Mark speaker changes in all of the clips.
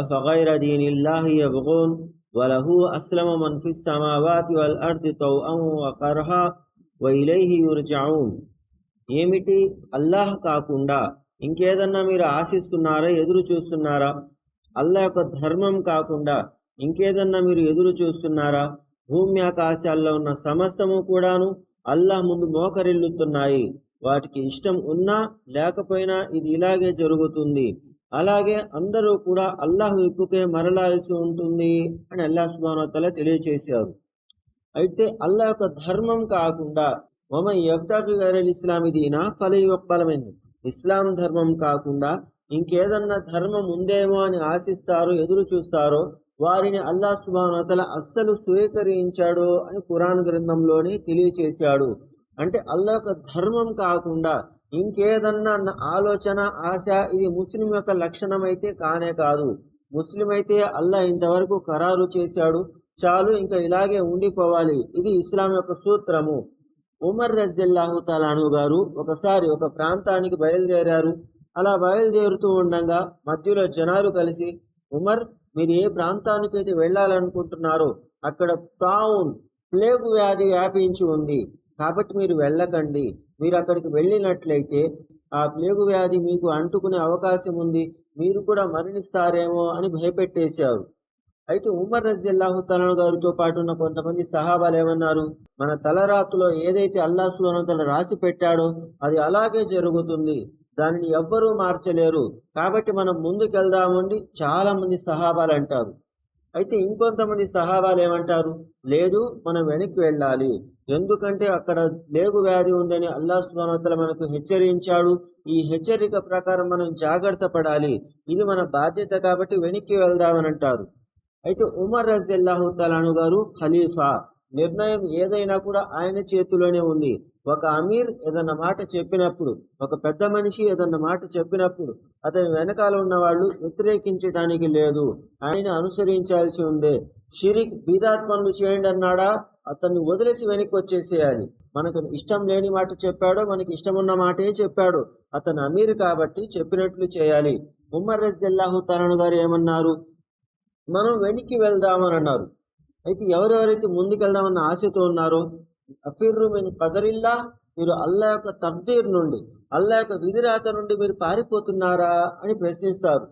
Speaker 1: أفغير دين الله يبغون وله أسلم من في السماوات والأرض طوعا وكرها وإليه يرجعون ఏమిటి అల్లాహ్ కాకుండా ఇంకేదన్నా మీరు ఆశిస్తున్నారా ఎదురు చూస్తున్నారా అల్లా యొక్క ధర్మం కాకుండా ఇంకేదన్నా మీరు ఎదురు చూస్తున్నారా భూమి ఆకాశాల్లో ఉన్న సమస్తము కూడాను అల్లాహ్ ముందు మోకరిల్లుతున్నాయి వాటికి ఇష్టం ఉన్నా లేకపోయినా ఇది ఇలాగే జరుగుతుంది అలాగే అందరూ కూడా అల్లాహ్ వైపుకే మరలాల్సి ఉంటుంది అని అల్లాహ్ సుబానోతల తెలియచేశారు అయితే అల్లా యొక్క ధర్మం కాకుండా మమ యబ్దాకి గైరల్ ఇస్లామి దీనా ఫలి యొక్కలమైంది ఇస్లాం ధర్మం కాకుండా ఇంకేదన్నా ధర్మం ఉందేమో అని ఆశిస్తారో ఎదురు చూస్తారో వారిని అల్లా సుబానోతల అస్సలు స్వీకరించాడు అని కురాన్ గ్రంథంలోనే తెలియచేశాడు అంటే అల్లా యొక్క ధర్మం కాకుండా ఇంకేదన్నా ఆలోచన ఆశ ఇది ముస్లిం యొక్క లక్షణమైతే కానే కాదు ముస్లిం అయితే అల్లా ఇంతవరకు ఖరారు చేశాడు చాలు ఇంకా ఇలాగే ఉండిపోవాలి ఇది ఇస్లాం యొక్క సూత్రము ఉమర్ రజిల్లాహు తలాను గారు ఒకసారి ఒక ప్రాంతానికి బయలుదేరారు అలా బయలుదేరుతూ ఉండగా మధ్యలో జనాలు కలిసి ఉమర్ మీరు ఏ ప్రాంతానికి అయితే వెళ్ళాలనుకుంటున్నారో అక్కడ తావున్ ప్లేగు వ్యాధి వ్యాపించి ఉంది కాబట్టి మీరు వెళ్ళకండి మీరు అక్కడికి వెళ్ళినట్లయితే ఆ ప్లేగు వ్యాధి మీకు అంటుకునే అవకాశం ఉంది మీరు కూడా మరణిస్తారేమో అని భయపెట్టేశారు అయితే ఉమర్ రజిల్లాహు తలను గారితో పాటు ఉన్న కొంతమంది సహాబాలు ఏమన్నారు మన తలరాతులో ఏదైతే అల్లా తన రాసి పెట్టాడో అది అలాగే జరుగుతుంది దానిని ఎవ్వరూ మార్చలేరు కాబట్టి మనం ముందుకెళ్దామండి చాలా మంది సహాబాలు అంటారు అయితే ఇంకొంతమంది సహాబాలు ఏమంటారు లేదు మనం వెనక్కి వెళ్ళాలి ఎందుకంటే అక్కడ లేగు వ్యాధి ఉందని అల్లా స్వామతల మనకు హెచ్చరించాడు ఈ హెచ్చరిక ప్రకారం మనం జాగ్రత్త పడాలి ఇది మన బాధ్యత కాబట్టి వెనక్కి వెళ్దామని అంటారు అయితే ఉమర్ రజల్లాహు తలాను గారు ఖలీఫా నిర్ణయం ఏదైనా కూడా ఆయన చేతిలోనే ఉంది ఒక అమీర్ ఏదన్న మాట చెప్పినప్పుడు ఒక పెద్ద మనిషి ఏదన్న మాట చెప్పినప్పుడు అతని వెనకాల ఉన్న వాళ్ళు వ్యతిరేకించడానికి లేదు ఆయన అనుసరించాల్సి ఉందే షిరిక్ బీదాత్ పనులు చేయండి అన్నాడా అతన్ని వదిలేసి వెనక్కి వచ్చేసేయాలి మనకు ఇష్టం లేని మాట చెప్పాడో మనకి ఇష్టం ఉన్న మాటే చెప్పాడు అతను అమీర్ కాబట్టి చెప్పినట్లు చేయాలి ఉమ్మర్ రజిల్లాహు తరణ్ గారు ఏమన్నారు మనం వెనక్కి వెళ్దామని అన్నారు అయితే ఎవరెవరైతే ముందుకెళ్దామన్న ఆశతో ఉన్నారో అఫిర్రు మీన్ కదరిల్లా మీరు అల్లా యొక్క తబ్దీర్ నుండి అల్లా యొక్క విధిరాత నుండి మీరు పారిపోతున్నారా అని ప్రశ్నిస్తారు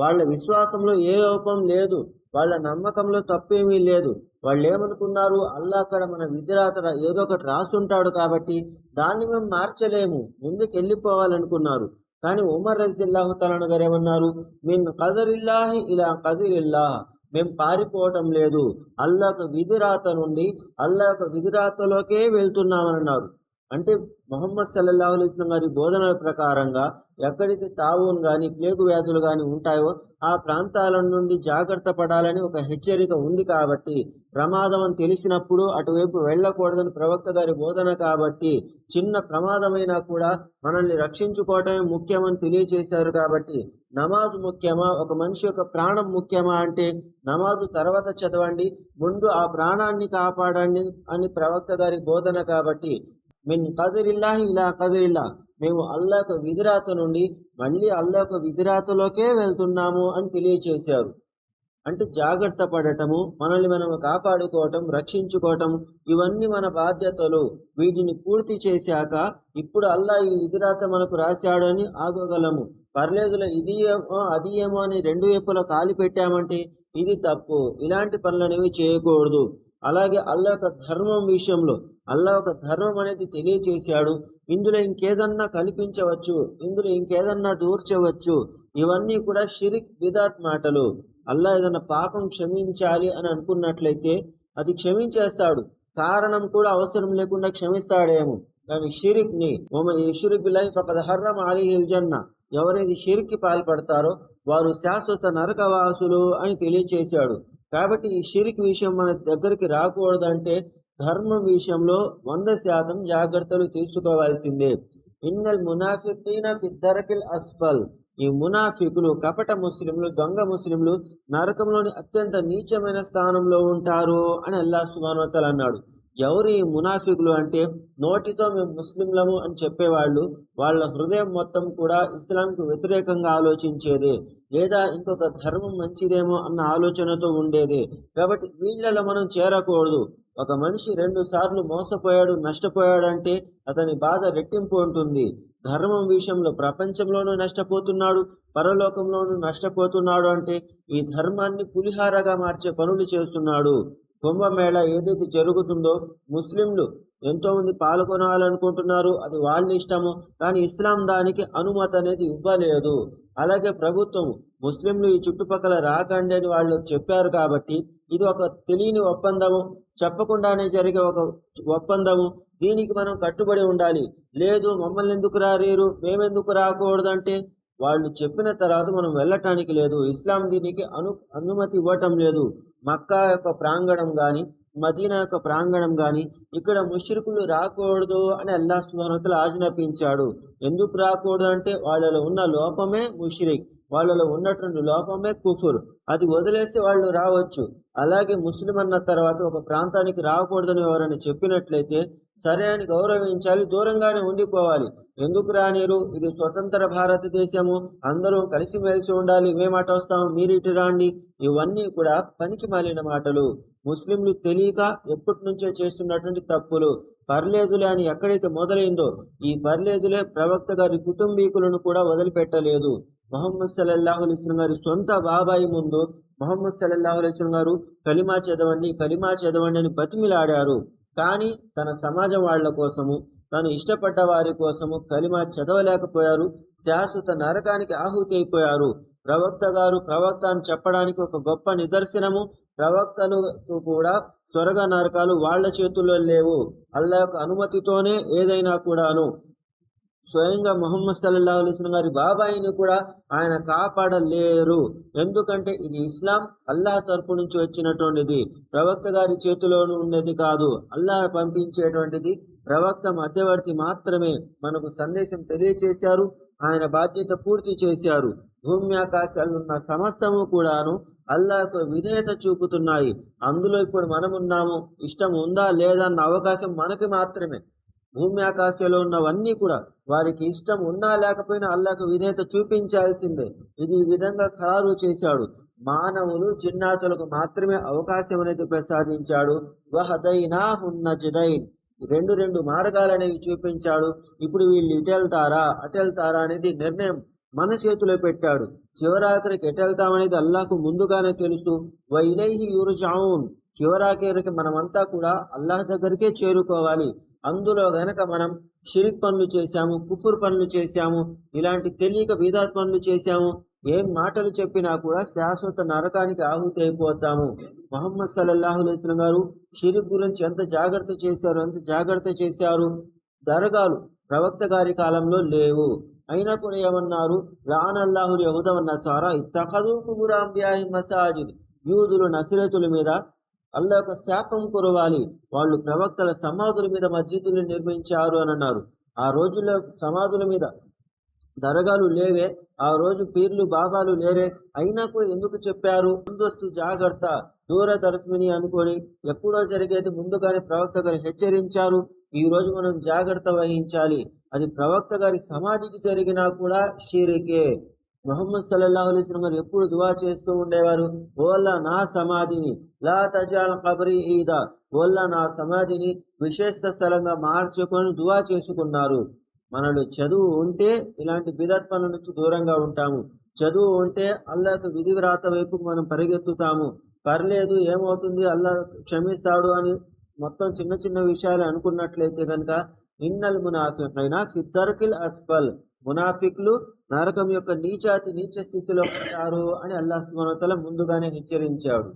Speaker 1: వాళ్ళ విశ్వాసంలో ఏ లోపం లేదు వాళ్ళ నమ్మకంలో తప్పేమీ లేదు వాళ్ళు ఏమనుకున్నారు అల్లా అక్కడ మన విధిరాత ఏదో ఒకటి రాస్తుంటాడు కాబట్టి దాన్ని మేము మార్చలేము ముందుకు వెళ్ళిపోవాలనుకున్నారు కానీ ఉమర్ రజిల్లాహు తలను గారు ఏమన్నారు మీన్ కదరిల్లాహి ఇలా కదిరిల్లాహ మేము పారిపోవటం లేదు అల్లా యొక్క విధిరాత నుండి అల్లా యొక్క విధిరాతలోకే అన్నారు అంటే మొహమ్మద్ సల్లల్లాహు అలైస్లం గారి బోధనల ప్రకారంగా ఎక్కడైతే తావోన్ కానీ ప్లేగు వ్యాధులు కానీ ఉంటాయో ఆ ప్రాంతాల నుండి జాగ్రత్త పడాలని ఒక హెచ్చరిక ఉంది కాబట్టి ప్రమాదం అని తెలిసినప్పుడు అటువైపు వెళ్ళకూడదని ప్రవక్త గారి బోధన కాబట్టి చిన్న ప్రమాదమైనా కూడా మనల్ని రక్షించుకోవటమే ముఖ్యమని తెలియజేశారు కాబట్టి నమాజ్ ముఖ్యమా ఒక మనిషి యొక్క ప్రాణం ముఖ్యమా అంటే నమాజు తర్వాత చదవండి ముందు ఆ ప్రాణాన్ని కాపాడండి అని ప్రవక్త గారి బోధన కాబట్టి మిన్ కదిరిల్లా ఇలా కదిరిల్లా మేము అల్లాక విధిరాత నుండి మళ్ళీ అల్లా యొక్క విధిరాతలోకే వెళ్తున్నాము అని తెలియచేశారు అంటే జాగ్రత్త పడటము మనల్ని మనం కాపాడుకోవటం రక్షించుకోవటం ఇవన్నీ మన బాధ్యతలు వీటిని పూర్తి చేశాక ఇప్పుడు అల్లా ఈ విధిరాత మనకు రాశాడని ఆగగలము పర్లేదులే ఇది ఏమో అది ఏమో అని రెండు వైపులా కాలి పెట్టామంటే ఇది తప్పు ఇలాంటి పనులనేవి చేయకూడదు అలాగే అల్లా యొక్క ధర్మం విషయంలో అల్లా ఒక ధర్మం అనేది తెలియచేశాడు ఇందులో ఇంకేదన్నా కల్పించవచ్చు ఇందులో ఇంకేదన్నా దూర్చవచ్చు ఇవన్నీ కూడా షిరిక్ విదాత్ మాటలు అల్లా ఏదన్నా పాపం క్షమించాలి అని అనుకున్నట్లయితే అది క్షమించేస్తాడు కారణం కూడా అవసరం లేకుండా క్షమిస్తాడేమో కానీ షిరిక్ ని షిరిక్ లైఫ్ ఒక హర్రం అలీ హిల్జన్న ఎవరైతే షిరిక్ కి పాల్పడతారో వారు శాశ్వత నరకవాసులు అని తెలియచేశాడు కాబట్టి ఈ షిరిక్ విషయం మన దగ్గరికి రాకూడదు అంటే ధర్మం విషయంలో వంద శాతం జాగ్రత్తలు తీసుకోవాల్సిందే ఇన్నల్ మునాఫికీన ఫిద్దరకిల్ అస్ఫల్ ఈ మునాఫికులు కపట ముస్లింలు దొంగ ముస్లింలు నరకంలోని అత్యంత నీచమైన స్థానంలో ఉంటారు అని అల్లా సుబానోతల్ అన్నాడు ఎవరు ఈ మునాఫికులు అంటే నోటితో మేము ముస్లింలము అని చెప్పేవాళ్ళు వాళ్ళ హృదయం మొత్తం కూడా ఇస్లాంకు వ్యతిరేకంగా ఆలోచించేది లేదా ఇంకొక ధర్మం మంచిదేమో అన్న ఆలోచనతో ఉండేది కాబట్టి వీళ్ళలో మనం చేరకూడదు ఒక మనిషి రెండు సార్లు మోసపోయాడు నష్టపోయాడు అంటే అతని బాధ రెట్టింపు ఉంటుంది ధర్మం విషయంలో ప్రపంచంలోనూ నష్టపోతున్నాడు పరలోకంలోనూ నష్టపోతున్నాడు అంటే ఈ ధర్మాన్ని పులిహారగా మార్చే పనులు చేస్తున్నాడు కుంభమేళ ఏదైతే జరుగుతుందో ముస్లింలు ఎంతో మంది పాల్గొనాలనుకుంటున్నారు అది వాళ్ళ ఇష్టము కానీ ఇస్లాం దానికి అనుమతి అనేది ఇవ్వలేదు అలాగే ప్రభుత్వం ముస్లింలు ఈ చుట్టుపక్కల రాకండి అని వాళ్ళు చెప్పారు కాబట్టి ఇది ఒక తెలియని ఒప్పందము చెప్పకుండానే జరిగే ఒక ఒప్పందము దీనికి మనం కట్టుబడి ఉండాలి లేదు మమ్మల్ని ఎందుకు రారేరు మేమెందుకు రాకూడదంటే వాళ్ళు చెప్పిన తర్వాత మనం వెళ్ళటానికి లేదు ఇస్లాం దీనికి అను అనుమతి ఇవ్వటం లేదు మక్కా యొక్క ప్రాంగణం కానీ మదీనా యొక్క ప్రాంగణం కానీ ఇక్కడ ముషిరుకులు రాకూడదు అని అల్లా సుహానతలు ఆజ్ఞాపించాడు ఎందుకు రాకూడదు అంటే వాళ్ళలో ఉన్న లోపమే ముషిరిక్ వాళ్ళలో ఉన్నటువంటి లోపమే కుఫుర్ అది వదిలేసి వాళ్ళు రావచ్చు అలాగే ముస్లిం అన్న తర్వాత ఒక ప్రాంతానికి రాకూడదని ఎవరైనా చెప్పినట్లయితే సర్యాన్ని గౌరవించాలి దూరంగానే ఉండిపోవాలి ఎందుకు రానిరు ఇది స్వతంత్ర భారతదేశము అందరూ కలిసిమెలిసి ఉండాలి మేమాట మీరు మీరిటి రాండి ఇవన్నీ కూడా పనికి మాలిన మాటలు ముస్లింలు తెలియక ఎప్పటి నుంచో చేస్తున్నటువంటి తప్పులు పర్లేదులే అని ఎక్కడైతే మొదలైందో ఈ పర్లేదులే ప్రవక్త గారి కుటుంబీకులను కూడా వదిలిపెట్టలేదు మొహమ్మద్ సల్లల్లాహు అలిస్లం గారి సొంత బాబాయి ముందు మొహమ్మద్ సల్లల్లాహు అలిస్లం గారు కలిమా చదవండి కలిమా చదవండి అని బతిమిలాడారు కానీ తన సమాజం వాళ్ల కోసము తను ఇష్టపడ్డ వారి కోసము కలిమా చదవలేకపోయారు శాశ్వత నరకానికి ఆహుతి అయిపోయారు ప్రవక్త గారు ప్రవక్త అని చెప్పడానికి ఒక గొప్ప నిదర్శనము ప్రవక్తలకు కూడా స్వర్గ నరకాలు వాళ్ల చేతుల్లో లేవు అల్లా యొక్క అనుమతితోనే ఏదైనా కూడాను స్వయంగా మొహమ్మద్ సల్లాహు అలీస్లం గారి బాబాయిని కూడా ఆయన కాపాడలేరు ఎందుకంటే ఇది ఇస్లాం అల్లాహ్ తరపు నుంచి వచ్చినటువంటిది ప్రవక్త గారి చేతిలో ఉన్నది కాదు అల్లాహ్ పంపించేటువంటిది ప్రవక్త మధ్యవర్తి మాత్రమే మనకు సందేశం తెలియచేశారు ఆయన బాధ్యత పూర్తి చేశారు భూమి ఉన్న సమస్తము కూడాను అల్లాహకు విధేయత చూపుతున్నాయి అందులో ఇప్పుడు మనమున్నాము ఇష్టం ఉందా లేదా అన్న అవకాశం మనకి మాత్రమే భూమి ఆకాశంలో ఉన్నవన్నీ కూడా వారికి ఇష్టం ఉన్నా లేకపోయినా అల్లాకు విధేత చూపించాల్సిందే ఇది ఈ విధంగా ఖరారు చేశాడు మానవులు చిన్నాతులకు మాత్రమే అవకాశం అనేది ప్రసాదించాడు వహదైనా ఉన్న జిదైన్ రెండు రెండు మార్గాలు అనేవి చూపించాడు ఇప్పుడు వీళ్ళు ఇటెళ్తారా అటెళ్తారా అనేది నిర్ణయం మన చేతిలో పెట్టాడు చివరాఖరికి ఎటెళ్తామనేది అల్లాకు ముందుగానే తెలుసు వైలైహి యూరుజావున్ చివరాఖరికి మనమంతా కూడా అల్లాహ్ దగ్గరికే చేరుకోవాలి అందులో గనక మనం షిరిక్ పనులు చేశాము కుఫుర్ పనులు చేశాము ఇలాంటి తెలియక బీదాత్ పనులు చేశాము ఏం మాటలు చెప్పినా కూడా శాశ్వత నరకానికి ఆహుతి అయిపోతాము మొహమ్మద్ సల్లల్లాహులేస్లం గారు షిరిక్ గురించి ఎంత జాగ్రత్త చేశారు ఎంత జాగ్రత్త చేశారు దరగాలు ప్రవక్త గారి కాలంలో లేవు అయినా కూడా ఏమన్నారు అల్లాహులు యహుదమన్న సారా ఇత్తూ కుబురాంబ్యాహి మసాజిద్ యూదులు నసిరేతుల మీద అల్లా యొక్క శాపం కురవాలి వాళ్ళు ప్రవక్తల సమాధుల మీద మస్జిదులు నిర్మించారు అని అన్నారు ఆ రోజుల్లో సమాధుల మీద దరగాలు లేవే ఆ రోజు పీర్లు బాబాలు లేరే అయినా కూడా ఎందుకు చెప్పారు ముందస్తు జాగ్రత్త దూరదర్శిని అనుకొని ఎప్పుడో జరిగేది ముందుగానే ప్రవక్త గారు హెచ్చరించారు ఈ రోజు మనం జాగ్రత్త వహించాలి అది ప్రవక్త గారి సమాధికి జరిగినా కూడా షీరికే మొహమ్మద్ సల్లల్లాహు అలైస్లం గారు ఎప్పుడు దువా చేస్తూ ఉండేవారు ఓల్లా నా సమాధిని లా తజాల్ కబరి ఈద ఓల్లా నా సమాధిని విశేష స్థలంగా మార్చుకొని దువా చేసుకున్నారు మనలో చదువు ఉంటే ఇలాంటి బిదత్ పనుల నుంచి దూరంగా ఉంటాము చదువు ఉంటే అల్లాకు విధి వ్రాత వైపుకు మనం పరిగెత్తుతాము పర్లేదు ఏమవుతుంది అల్లా క్షమిస్తాడు అని మొత్తం చిన్న చిన్న విషయాలు అనుకున్నట్లయితే కనుక ఇన్నల్ మునాఫిక్ అయినా ఫిద్దర్కిల్ అస్ఫల్ మునాఫిక్లు నరకం యొక్క నీచాతి నీచ స్థితిలో ఉంటారు అని అల్లాహ్ తల ముందుగానే హెచ్చరించాడు